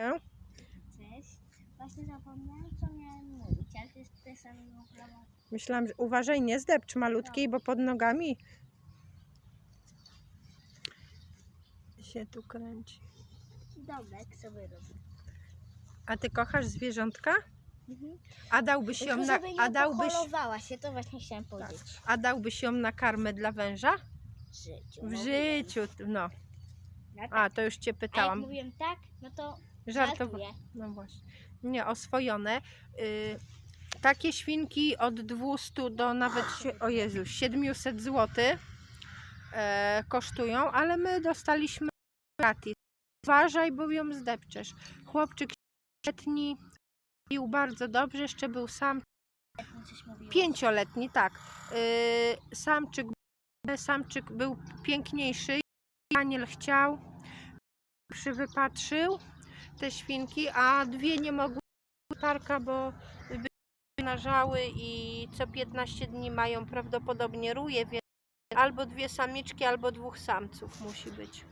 cię. Cześć. Właśnie zapomniałam, co miałem mówić, ale to jest te same prawo. Myślałam, że uważaj, nie zdepcz malutkiej, bo pod nogami się tu kręci. Domek sobie robię. A ty kochasz zwierzątka? Mhm. A dałbyś ją Tylko na, żeby nie a dałbyś, się, to właśnie chciałam tak, powiedzieć. a dałbyś ją na karmę dla węża? W życiu. W życiu, no. No tak. A, to już cię A jak pytałam. mówiłem tak, no to Żartowa- żartuję. No właśnie. Nie, oswojone. Y, takie świnki od 200 do nawet, o Jezu, 700 zł e, kosztują, ale my dostaliśmy gratis. Uważaj, bo ją zdepczesz. Chłopczyk letni pił bardzo dobrze, jeszcze był sam Coś mówiłem. pięcioletni, tak. Y, samczyk, samczyk był piękniejszy. Daniel chciał, przywypatrzył te świnki, a dwie nie mogły parka, bo nażały i co 15 dni mają prawdopodobnie ruje, więc albo dwie samiczki, albo dwóch samców musi być.